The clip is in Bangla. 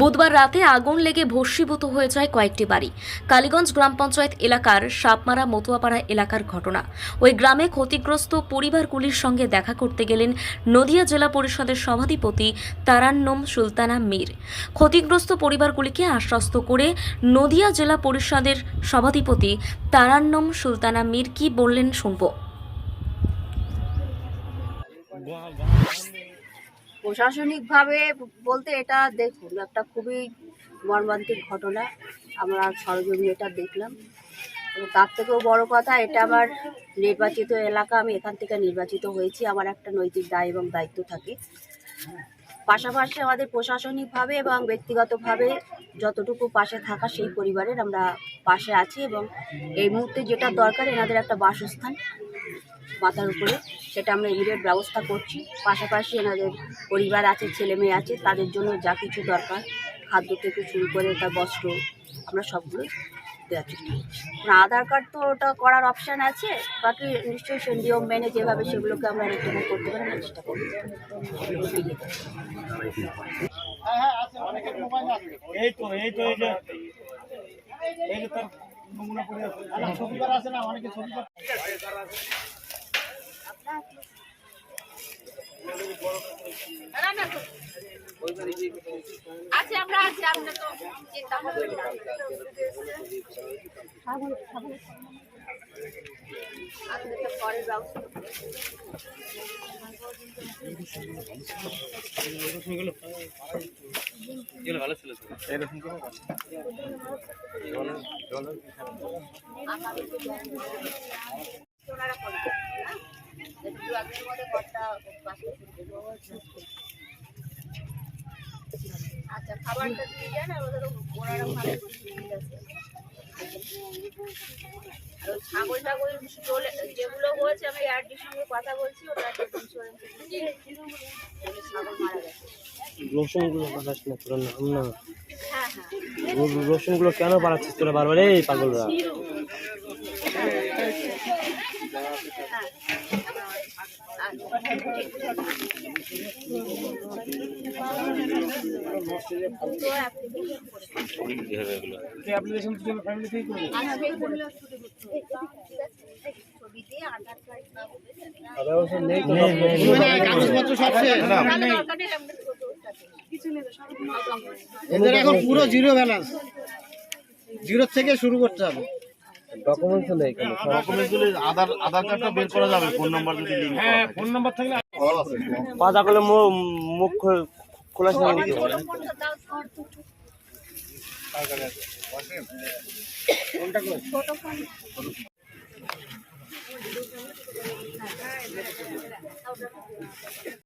বুধবার রাতে আগুন লেগে ভস্মীভূত হয়ে যায় কয়েকটি বাড়ি। কালীগঞ্জ গ্রাম পঞ্চায়েত এলাকার সাপমারা মতুয়াপাড়া এলাকার ঘটনা। ওই গ্রামে ক্ষতিগ্রস্ত পরিবারগুলির সঙ্গে দেখা করতে গেলেন নদিয়া জেলা পরিষদের সভাধিপতি তারান্নম সুলতানা মীর। ক্ষতিগ্রস্ত পরিবারগুলিকে আশ্বস্ত করে নদিয়া জেলা পরিষদের সভাধিপতি তারান্নম সুলতানা মীর কি বললেন শুনব। প্রশাসনিকভাবে বলতে এটা দেখুন, একটা খুবই মর্মান্তিক ঘটনা। আমরা সরজমিনে এটা দেখলাম তার থেকেও বড় কথা, এটা আমার নির্বাচিত এলাকা, আমি এখান থেকে নির্বাচিত হয়েছি। আমার একটা নৈতিক দায় এবং দায়িত্ব থাকে। পাশাপাশি আমাদের প্রশাসনিকভাবে এবং ব্যক্তিগতভাবে যতটুকু পাশে থাকা, সেই পরিবারের আমরা পাশে আছি এবং এই মুহূর্তে যেটা দরকার, এনাদের একটা বাসস্থান মাথার উপরে। সেটা আমরা ইমিডিয়েট ব্যবস্থা করছি। পাশাপাশি এনাদের পরিবার আছে ছেলে মেয়ে আছে তাদের জন্য যা কিছু দরকার খাদ্য থেকে শুরু করে তার বস্ত্র আমরা সবগুলো দেওয়ার চেষ্টা করছি। না, আধার কার্ড তো ওটা করার অপশান আছে বাকি নিশ্চয়ই সে নিয়ম মেনে যেভাবে সেগুলোকে আমরা করতে পারি চেষ্টা করব। এই তো তার নমুনা পড়ে আছে। ছবি করা আছে না অনেকে ছবি আচ্ছা আমরা আছি আমরা তো চিন্তা করবেন তো পরের ব্যবস্থা ওনারা করবে। আচ্ছা খাবারটা দিয়ে যান আর ওদের ওনারা ভালো করে দিয়ে গেছে ছাগল টাগল চলে যেগুলো হয়েছে আমি সঙ্গে কথা বলছি ওটা ইন্স্যুরেন্স ছাগল মারা গেছে। রসুনগুলো বাড়াস না তোর নাম না। হ্যাঁ হ্যাঁ। রসুনগুলো কেন বাড়াচ্ছিস তোরা বারবার? এই পাগলরা। তো এখন পুরো জিরো ব্যালেন্স জিরো থেকে শুরু করতে হবে। ডকুমেন্টস আধার আধার কার্ডটা বের করা যাবে ফোন নাম্বার যদি হ্যাঁ ফোন নাম্বার থাকলে পাতা করলে মুখ খোলা পারে